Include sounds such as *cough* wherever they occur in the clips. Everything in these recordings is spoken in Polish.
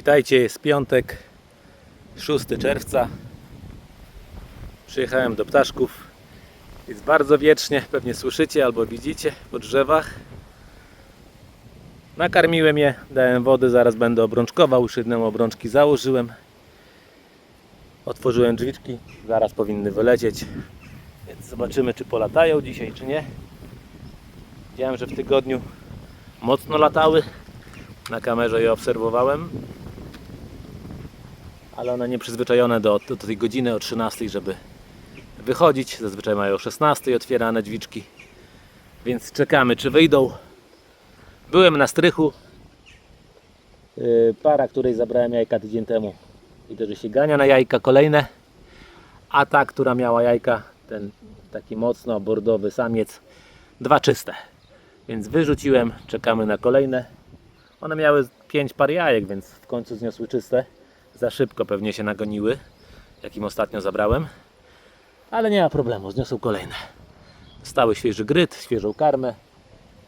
Witajcie, jest piątek, 6 czerwca. Przyjechałem do ptaszków. Jest bardzo wiecznie, pewnie słyszycie albo widzicie po drzewach. Nakarmiłem je, dałem wody, zaraz będę obrączkował. Już jedną obrączki założyłem. Otworzyłem drzwiczki, zaraz powinny wylecieć. Więc zobaczymy, czy polatają dzisiaj, czy nie. Widziałem, że w tygodniu mocno latały. Na kamerze je obserwowałem. Ale one nie przyzwyczajone do, do tej godziny o 13, żeby wychodzić. Zazwyczaj mają o 16 otwierane drzwiczki. Więc czekamy, czy wyjdą. Byłem na strychu. Yy, Para, której zabrałem jajka tydzień temu. Widzę, że się gania na jajka kolejne. A ta, która miała jajka, ten taki mocno bordowy samiec, dwa czyste. Więc wyrzuciłem, czekamy na kolejne. One miały 5 par jajek, więc w końcu zniosły czyste. Za szybko pewnie się nagoniły, jakim ostatnio zabrałem. Ale nie ma problemu, zniosą kolejne. Stały świeży gryt, świeżą karmę,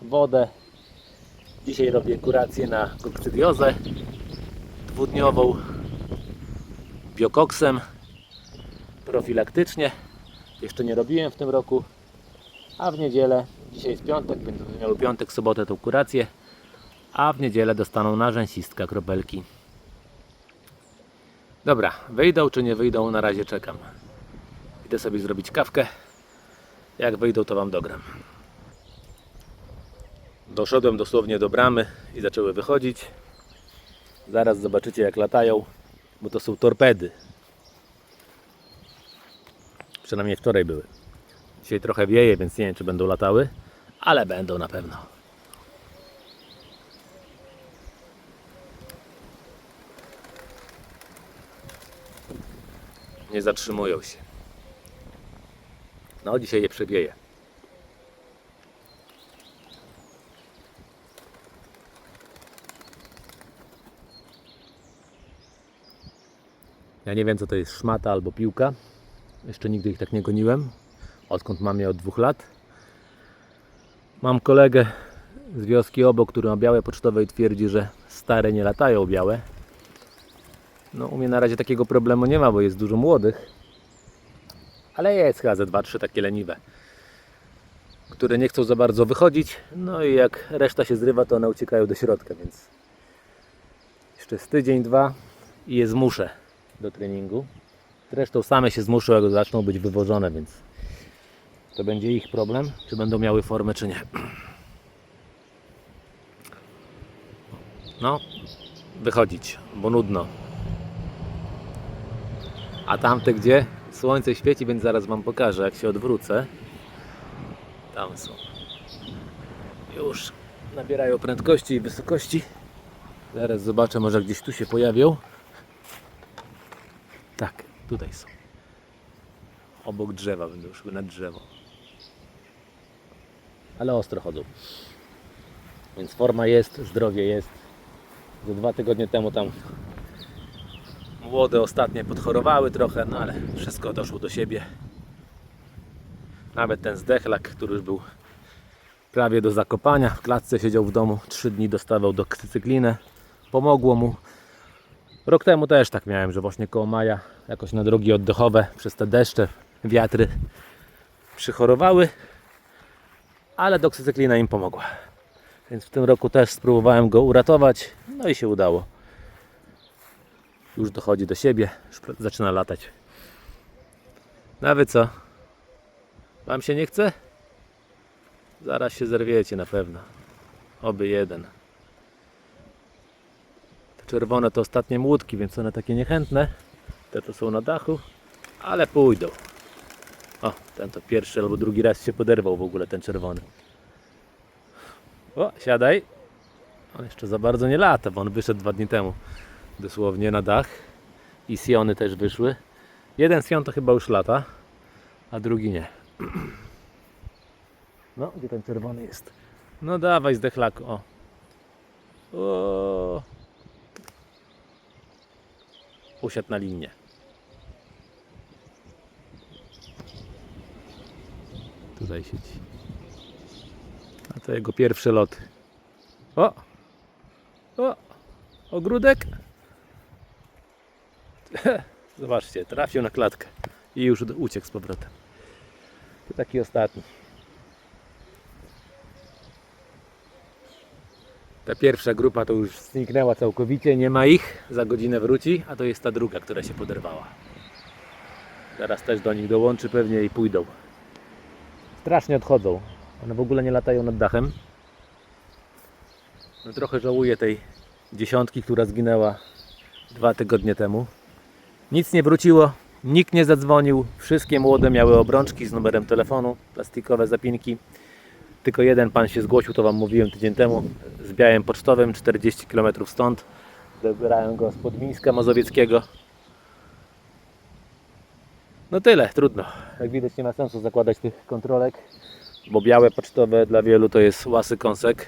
wodę. Dzisiaj robię kurację na kokcydiozę dwudniową biokoksem profilaktycznie. Jeszcze nie robiłem w tym roku. A w niedzielę, dzisiaj jest piątek, więc będę miał piątek, sobotę tą kurację. A w niedzielę dostaną narzęsistka kropelki. Dobra, wyjdą czy nie wyjdą, na razie czekam. Idę sobie zrobić kawkę. Jak wyjdą, to Wam dogram. Doszedłem dosłownie do bramy i zaczęły wychodzić. Zaraz zobaczycie jak latają, bo to są torpedy. Przynajmniej wczoraj były. Dzisiaj trochę wieje, więc nie wiem czy będą latały, ale będą na pewno. Nie zatrzymują się. No, dzisiaj je przewieje. Ja nie wiem co to jest szmata albo piłka. Jeszcze nigdy ich tak nie goniłem. Odkąd mam je od dwóch lat. Mam kolegę z wioski obok, który ma białe pocztowe i twierdzi, że stare nie latają białe. No u mnie na razie takiego problemu nie ma, bo jest dużo młodych. Ale jest chyba ze dwa, trzy takie leniwe. Które nie chcą za bardzo wychodzić. No i jak reszta się zrywa, to one uciekają do środka, więc jeszcze z tydzień, dwa i je zmuszę do treningu. Zresztą same się zmuszą, jak zaczną być wywożone, więc to będzie ich problem, czy będą miały formę, czy nie. No, wychodzić, bo nudno. A tamte gdzie? Słońce świeci, więc zaraz Wam pokażę, jak się odwrócę. Tam są. Już nabierają prędkości i wysokości. Zaraz zobaczę, może gdzieś tu się pojawią. Tak, tutaj są. Obok drzewa będą szły na drzewo. Ale ostro chodzą. Więc forma jest, zdrowie jest. Ze dwa tygodnie temu tam młode ostatnie podchorowały trochę, no ale wszystko doszło do siebie. Nawet ten zdechlak, który już był prawie do zakopania, w klatce siedział w domu, trzy dni dostawał doksycyklinę. Pomogło mu. Rok temu też tak miałem, że właśnie koło maja jakoś na drogi oddechowe przez te deszcze, wiatry przychorowały, ale doksycyklina im pomogła. Więc w tym roku też spróbowałem go uratować, no i się udało. Już dochodzi do siebie, już zaczyna latać. Nawet co? Wam się nie chce? Zaraz się zerwiecie na pewno. Oby jeden. Te czerwone to ostatnie młódki, więc one takie niechętne. Te to są na dachu, ale pójdą. O, ten to pierwszy albo drugi raz się poderwał w ogóle ten czerwony. O, siadaj. On jeszcze za bardzo nie lata, bo on wyszedł dwa dni temu. Dosłownie na dach. I siony też wyszły. Jeden sion to chyba już lata, a drugi nie. *clears throat* No, gdzie ten czerwony jest? No dawaj zdechlaku, o. o. Usiadł na linię. Tutaj siedzi. A to jego pierwszy lot. O! O! Ogródek? *laughs* Zobaczcie, trafił na klatkę i już uciekł z powrotem. To taki ostatni. Ta pierwsza grupa to już zniknęła całkowicie, nie ma ich, za godzinę wróci, a to jest ta druga, która się poderwała. Teraz też do nich dołączy pewnie i pójdą. Strasznie odchodzą. One w ogóle nie latają nad dachem. No trochę żałuję tej dziesiątki, która zginęła dwa tygodnie temu. Nic nie wróciło, nikt nie zadzwonił. Wszystkie młode miały obrączki z numerem telefonu, plastikowe zapinki. Tylko jeden pan się zgłosił, to Wam mówiłem tydzień temu, z białym pocztowym, 40 km stąd. Dobierałem go z Podmińska Mazowieckiego. No tyle, trudno. Jak widać nie ma sensu zakładać tych kontrolek, bo białe pocztowe dla wielu to jest łasy kąsek.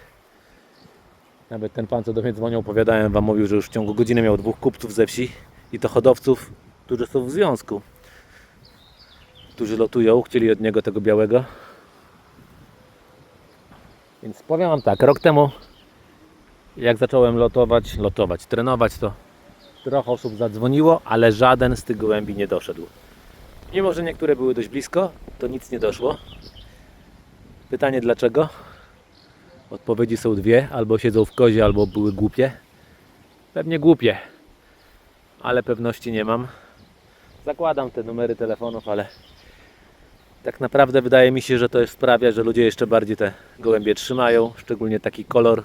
Nawet ten pan, co do mnie dzwonił, opowiadałem Wam, mówił, że już w ciągu godziny miał dwóch kupców ze wsi i to hodowców, którzy są w związku. Którzy lotują, chcieli od niego tego białego. Więc powiem Wam tak, rok temu jak zacząłem lotować, lotować, trenować, to trochę osób zadzwoniło, ale żaden z tych gołębi nie doszedł. Mimo, że niektóre były dość blisko, to nic nie doszło. Pytanie dlaczego? Odpowiedzi są dwie, albo siedzą w kozie, albo były głupie. Pewnie głupie, ale pewności nie mam. Zakładam te numery telefonów, ale tak naprawdę wydaje mi się, że to sprawia, że ludzie jeszcze bardziej te gołębie trzymają, szczególnie taki kolor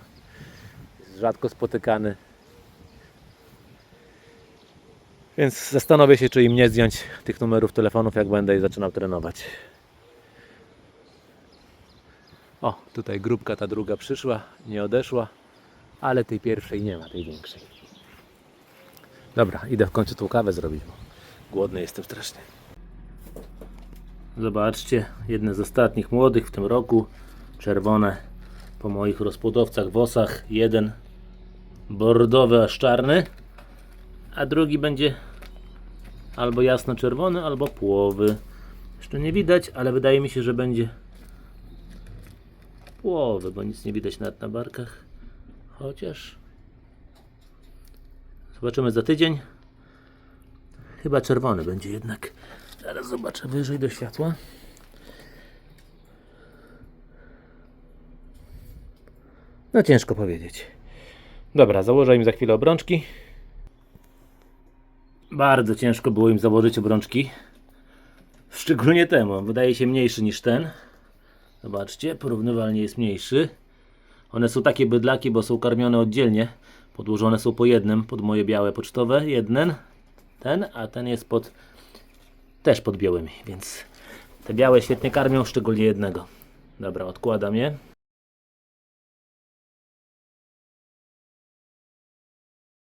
rzadko spotykany. Więc zastanowię się, czy im nie zdjąć tych numerów telefonów, jak będę i zaczynał trenować. O, tutaj grupka ta druga przyszła, nie odeszła, ale tej pierwszej nie ma, tej większej. Dobra, idę w końcu tą kawę zrobić, bo głodny jestem strasznie. Zobaczcie, jedne z ostatnich młodych w tym roku, czerwone po moich rozpłodowcach wosach, jeden bordowy aż czarny, a drugi będzie albo jasno-czerwony, albo płowy. Jeszcze nie widać, ale wydaje mi się, że będzie płowy, bo nic nie widać nawet na barkach. Chociaż zobaczymy za tydzień. Chyba czerwony będzie jednak. Zaraz zobaczę wyżej do światła. No ciężko powiedzieć. Dobra, założę im za chwilę obrączki. Bardzo ciężko było im założyć obrączki. Szczególnie temu. Wydaje się mniejszy niż ten. Zobaczcie, porównywalnie jest mniejszy. One są takie bydlaki, bo są karmione oddzielnie. Podłożone są po jednym, pod moje białe pocztowe. Jeden, ten, a ten jest pod też pod białymi, więc te białe świetnie karmią, szczególnie jednego. Dobra, odkładam je.